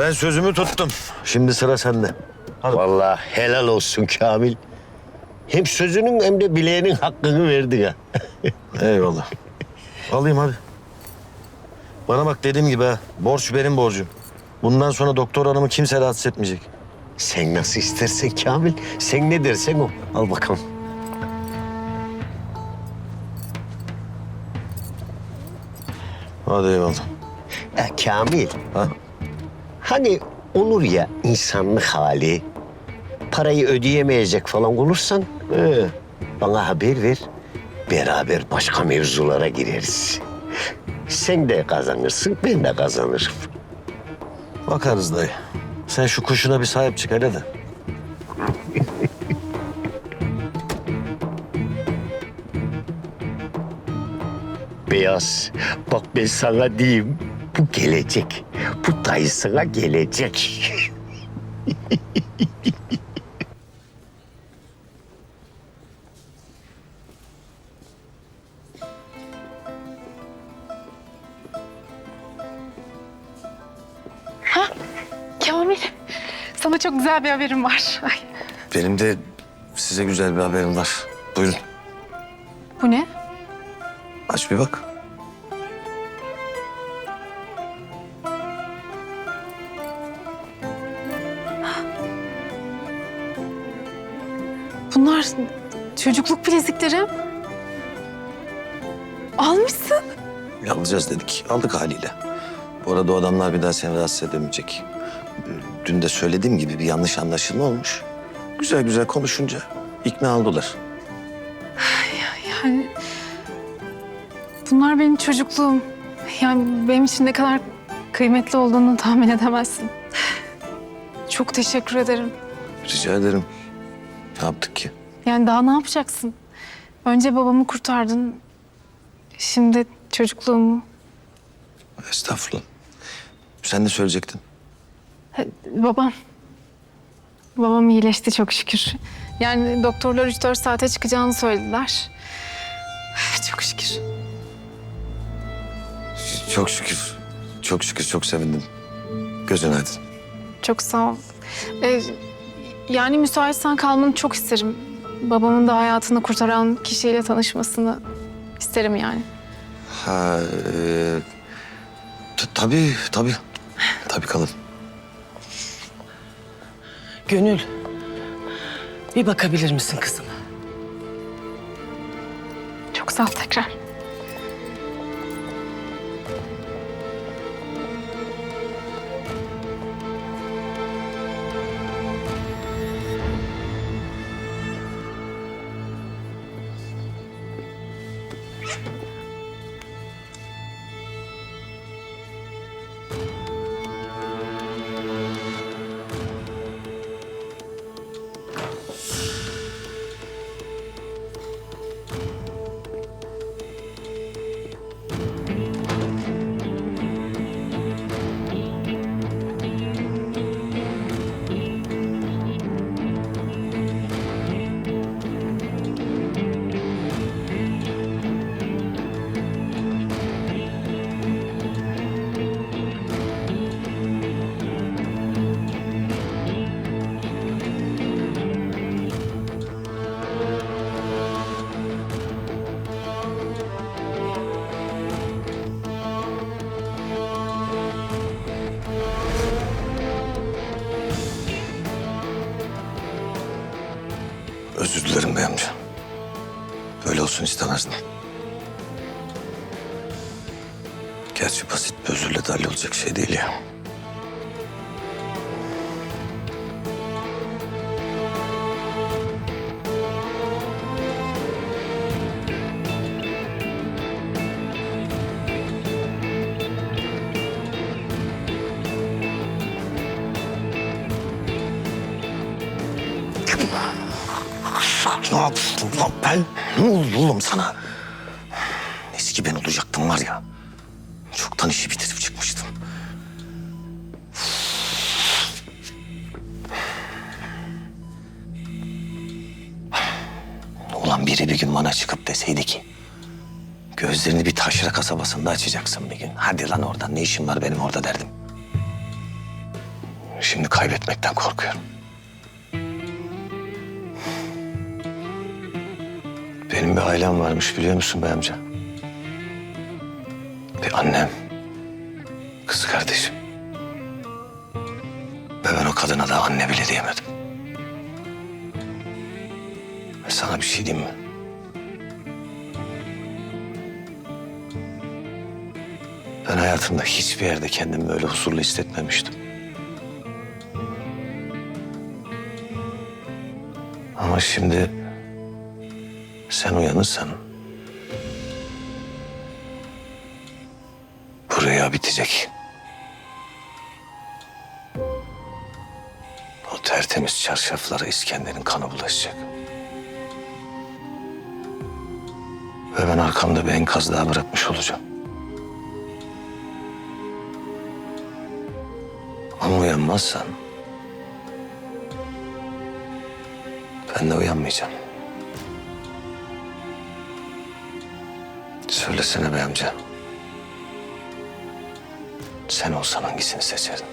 Ben sözümü tuttum. Şimdi sıra sende. Hadi. Vallahi helal olsun Kamil. Hem sözünün hem de bileğinin hakkını verdin ha. Eyvallah. Alayım hadi. Bana bak dediğim gibi ha. Borç benim borcum. Bundan sonra doktor hanımı kimse rahatsız etmeyecek. Sen nasıl istersen Kamil. Sen ne dersen o. Al bakalım. Hadi eyvallah. Ya Kamil. Ha? Hani olur ya insanlık hali. Parayı ödeyemeyecek falan olursan he, bana haber ver. Beraber başka mevzulara gireriz. Sen de kazanırsın, ben de kazanırım. Bakarız dayı. Sen şu kuşuna bir sahip çık hele de. Beyaz, bak ben sana diyeyim. Bu gelecek. Bu dayısına gelecek. Kamil, sana çok güzel bir haberim var. Ay, Benim de size güzel bir haberim var. Buyurun bu ne? aç bir bak. Bunlar çocukluk bileziklerim. Almışsın. Alacağız dedik. Aldık haliyle. Bu arada o adamlar bir daha seni rahatsız edemeyecek. Dün de söylediğim gibi bir yanlış anlaşılma olmuş. Güzel güzel konuşunca ikna oldular. Yani bunlar benim çocukluğum. Yani benim için ne kadar kıymetli olduğunu tahmin edemezsin. Çok teşekkür ederim. Rica ederim. Ne yaptık ki? Yani daha ne yapacaksın? Önce babamı kurtardın. Şimdi çocukluğumu. Estağfurullah. Sen de söyleyecektin. Ha, Babam. Babam iyileşti çok şükür. Yani doktorlar 3-4 saate çıkacağını söylediler. Çok şükür. Çok şükür. Çok şükür çok sevindim. Gözün aydın. Çok sağ ol. Ee, yani müsaitsen kalmanı çok isterim. Babamın da hayatını kurtaran kişiyle tanışmasını isterim yani. Ha, e, tabii tabii. Tabii kalın. Gönül, bir bakabilir misin kızım? Çok sağ ol tekrar. Özür dilerim bey amca. Böyle olsun istemezdim. Gerçi basit bir özürle de hallolacak şey değil ya. Ne yaptım ben? Ne oğlum sana? Eski ben olacaktım var ya. Çoktan işi bitirip çıkmıştım. Ulan biri bir gün bana çıkıp deseydi ki... ...gözlerini bir taşra kasabasında açacaksın bir gün. Hadi lan oradan ne işin var benim orada derdim. Şimdi kaybetmekten korkuyorum. Benim bir ailem varmış biliyor musun be amca? Bir annem, kız kardeşim. Ve ben o kadına da anne bile diyemedim. Ve sana bir şey diyeyim mi? Ben hayatımda hiçbir yerde kendimi öyle huzurlu hissetmemiştim. Ama şimdi sen uyanırsan bu rüya bitecek. O tertemiz çarşaflara İskender'in kanı bulaşacak. Ve ben arkamda bir enkaz daha bırakmış olacağım. Ama uyanmazsan ben de uyanmayacağım. Söylesene be amca. Sen olsan hangisini seçerdin?